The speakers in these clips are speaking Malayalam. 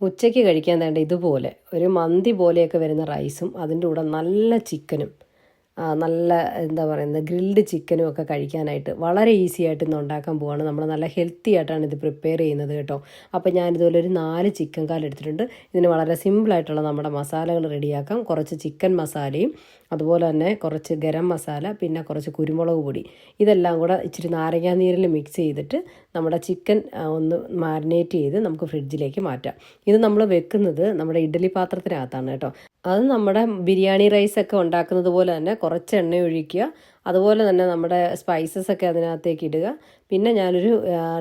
ഉച്ചയ്ക്ക് കഴിക്കാൻ വേണ്ട ഇതുപോലെ ഒരു മന്തി പോലെയൊക്കെ വരുന്ന റൈസും അതിന്റെ കൂടെ നല്ല ചിക്കനും നല്ല എന്താ പറയുന്നത് ഗ്രിൽഡ് ചിക്കനും ഒക്കെ കഴിക്കാനായിട്ട് വളരെ ഈസി ആയിട്ട് ഇന്ന് ഉണ്ടാക്കാൻ പോവാണ്. നമ്മൾ നല്ല ഹെൽത്തി ആയിട്ടാണ് ഇത് പ്രിപ്പയർ ചെയ്യുന്നത് കേട്ടോ. അപ്പോൾ ഞാൻ ഇതുപോലെ ഒരു നാല് ചിക്കൻ കാൽ എടുത്തിട്ടുണ്ട്. ഇതിന് വളരെ സിമ്പിളായിട്ടുള്ള നമ്മുടെ മസാലകൾ റെഡിയാക്കാം. കുറച്ച് ചിക്കൻ മസാലയും അതുപോലെ തന്നെ കുറച്ച് ഗരം മസാല പിന്നെ കുറച്ച് കുരുമുളക് പൊടി. ഇതെല്ലാം കൂടെ ഇച്ചിരി നാരങ്ങാ നീരിൽ മിക്സ് ചെയ്തിട്ട് നമ്മുടെ ചിക്കൻ ഒന്ന് മാരിനേറ്റ് ചെയ്ത് നമുക്ക് ഫ്രിഡ്ജിലേക്ക് മാറ്റാം. ഇത് നമ്മൾ വെക്കുന്നത് നമ്മുടെ ഇഡ്ഡലി പാത്രത്തിനകത്താണ് കേട്ടോ. അത് നമ്മുടെ ബിരിയാണി റൈസൊക്കെ ഉണ്ടാക്കുന്നത് പോലെ തന്നെ കുറച്ച് എണ്ണ ഒഴിക്കുക. അതുപോലെ തന്നെ നമ്മുടെ സ്പൈസസ് ഒക്കെ അതിനകത്തേക്ക് ഇടുക. പിന്നെ ഞാനൊരു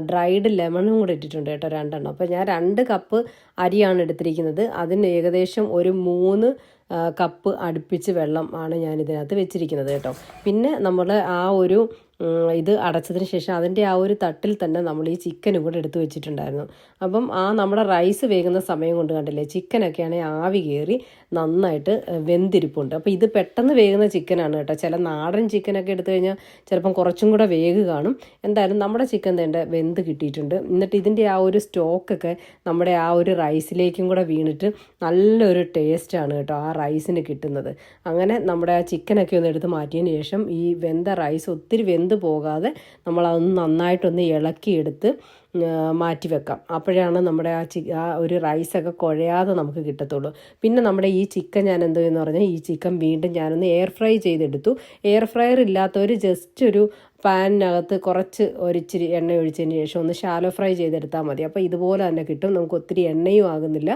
ഡ്രൈഡ് ലെമണും കൂടെ ഇട്ടിട്ടുണ്ട് കേട്ടോ രണ്ടെണ്ണം. അപ്പോൾ ഞാൻ രണ്ട് കപ്പ് അരിയാണ് എടുത്തിരിക്കുന്നത്. അതിന് ഏകദേശം ഒരു മൂന്ന് കപ്പ് അടുപ്പിച്ച് വെള്ളം ആണ് ഞാൻ ഇതിനകത്ത് വെച്ചിരിക്കുന്നത് കേട്ടോ. പിന്നെ നമ്മൾ ആ ഒരു ഇത് അടച്ചതിന് ശേഷം അതിന്റെ ആ ഒരു തട്ടിൽ തന്നെ നമ്മൾ ഈ ചിക്കനും കൂടെ എടുത്തു വെച്ചിട്ടുണ്ടായിരുന്നു. അപ്പം ആ നമ്മുടെ റൈസ് വേകുന്ന സമയം കൊണ്ട് കണ്ടില്ലേ ചിക്കനൊക്കെയാണെങ്കിൽ ആവി കയറി നന്നായിട്ട് വെന്തിരിപ്പുണ്ട്. അപ്പോൾ ഇത് പെട്ടെന്ന് വേകുന്ന ചിക്കനാണ് കേട്ടോ. ചില നാടൻ ചിക്കനൊക്കെ എടുത്തു കഴിഞ്ഞാൽ ചിലപ്പം കുറച്ചും കൂടെ വേഗ് കാണും. എന്തായാലും നമ്മുടെ ചിക്കൻ തേണ്ട വെന്ത് കിട്ടിയിട്ടുണ്ട്. എന്നിട്ട് ഇതിന്റെ ആ ഒരു സ്റ്റോക്കൊക്കെ നമ്മുടെ ആ ഒരു റൈസിലേക്കും കൂടെ വീണിട്ട് നല്ലൊരു ടേസ്റ്റാണ് കേട്ടോ ആ റൈസിന് കിട്ടുന്നത്. അങ്ങനെ നമ്മുടെ ആ ചിക്കനൊക്കെ ഒന്ന് എടുത്ത് മാറ്റിയതിന് ശേഷം ഈ വെന്ത റൈസ് ഒത്തിരി വെന്ത് പോകാതെ നമ്മളതൊന്ന് നന്നായിട്ടൊന്ന് ഇളക്കിയെടുത്ത് മാറ്റി വെക്കാം. അപ്പോഴാണ് നമ്മുടെ ആ ചി ആ ഒരു റൈസൊക്കെ കുഴയാതെ നമുക്ക് കിട്ടത്തുള്ളൂ. പിന്നെ നമ്മുടെ ഈ ചിക്കൻ ഞാൻ എന്തോ എന്ന് പറഞ്ഞാൽ ഈ ചിക്കൻ വീണ്ടും ഞാനൊന്ന് എയർ ഫ്രൈ ചെയ്തെടുത്തു. എയർ ഫ്രയർ ഇല്ലാത്തവർ ജസ്റ്റ് ഒരു പാനിനകത്ത് കുറച്ച് ഒരിച്ചിരി എണ്ണ ഒഴിച്ചതിന് ശേഷം ഒന്ന് ഷാലോ ഫ്രൈ ചെയ്തെടുത്താൽ മതി. അപ്പോൾ ഇതുപോലെ തന്നെ കിട്ടും. നമുക്ക് ഒത്തിരി എണ്ണയും ആകുന്നില്ല.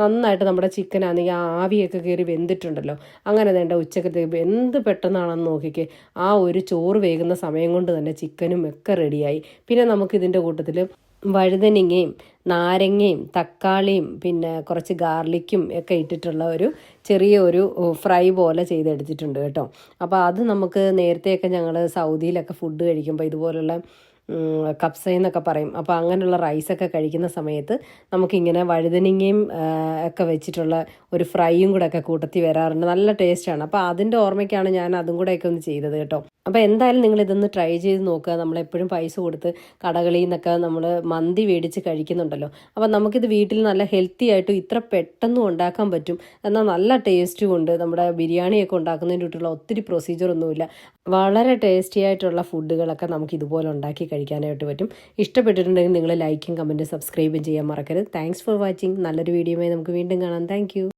നന്നായിട്ട് നമ്മുടെ ചിക്കൻ ആണെങ്കിൽ ആവിയൊക്കെ കയറി വെന്തിട്ടുണ്ടല്ലോ. അങ്ങനെ വേണ്ട ഉച്ചക്കത്തേക്ക് എന്ത് പെട്ടെന്നാണെന്ന് നോക്കിക്കേ. ആ ഒരു ചോറ് വേകുന്ന സമയം കൊണ്ട് തന്നെ ചിക്കനും ഒക്കെ റെഡിയായി പിന്നെ നമുക്ക് ഇതിന്റെ കൂട്ടത്തിൽ വഴുതനങ്ങയും നാരങ്ങയും തക്കാളിയും പിന്നെ കുറച്ച് ഗാർലിക്കും ഒക്കെ ഇട്ടിട്ടുള്ള ഒരു ചെറിയ ഒരു ഫ്രൈ പോലെ ചെയ്തെടുത്തിട്ടുണ്ട് കേട്ടോ. അപ്പോൾ അത് നമുക്ക് നേരത്തെയൊക്കെ ഞങ്ങൾ സൗദിയിലൊക്കെ ഫുഡ് കഴിക്കുമ്പോൾ ഇതുപോലുള്ള കപ്സ എന്നൊക്കെ പറയും. അപ്പോൾ അങ്ങനെയുള്ള റൈസൊക്കെ കഴിക്കുന്ന സമയത്ത് നമുക്കിങ്ങനെ വഴുതനങ്ങയും ഒക്കെ വെച്ചിട്ടുള്ള ഒരു ഫ്രൈയും കൂടെ ഒക്കെ കൂട്ടത്തി വരാറുണ്ട്. നല്ല ടേസ്റ്റാണ് അപ്പോൾ അതിന്റെ ഓർമ്മയ്ക്കാണ് ഞാൻ അതും കൂടെയൊക്കെ ഒന്ന് ചെയ്തത് കേട്ടോ. അപ്പോൾ എന്തായാലും നിങ്ങൾ ഇതൊന്ന് ട്രൈ ചെയ്ത് നോക്കുക. നമ്മളെപ്പോഴും പൈസ കൊടുത്ത് കടകളിൽ നിന്നൊക്കെ നമ്മൾ മന്തി മേടിച്ച് കഴിക്കുന്നുണ്ടല്ലോ. അപ്പോൾ നമുക്കിത് വീട്ടിൽ നല്ല ഹെൽത്തി ആയിട്ടും ഇത്ര പെട്ടെന്നും ഉണ്ടാക്കാൻ പറ്റും. എന്നാൽ നല്ല ടേസ്റ്റും ഉണ്ട്. നമ്മുടെ ബിരിയാണിയൊക്കെ ഉണ്ടാക്കുന്നതിന് ചുറ്റുള്ള ഒത്തിരി പ്രൊസീജിയറൊന്നുമില്ല വളരെ ടേസ്റ്റി ആയിട്ടുള്ള ഫുഡുകളൊക്കെ നമുക്ക് ഇതുപോലെ ഉണ്ടാക്കി കഴിക്കാനായിട്ട് പറ്റും. ഇഷ്ടപ്പെട്ടിട്ടുണ്ടെങ്കിൽ നിങ്ങൾ ലൈക്കും കമന്റും സബ്സ്ക്രൈബും ചെയ്യാൻ മറക്കരുത്. താങ്ക്സ് ഫോർ വാച്ചിങ് നല്ലൊരു വീഡിയോയുമായി നമുക്ക് വീണ്ടും കാണാം. താങ്ക്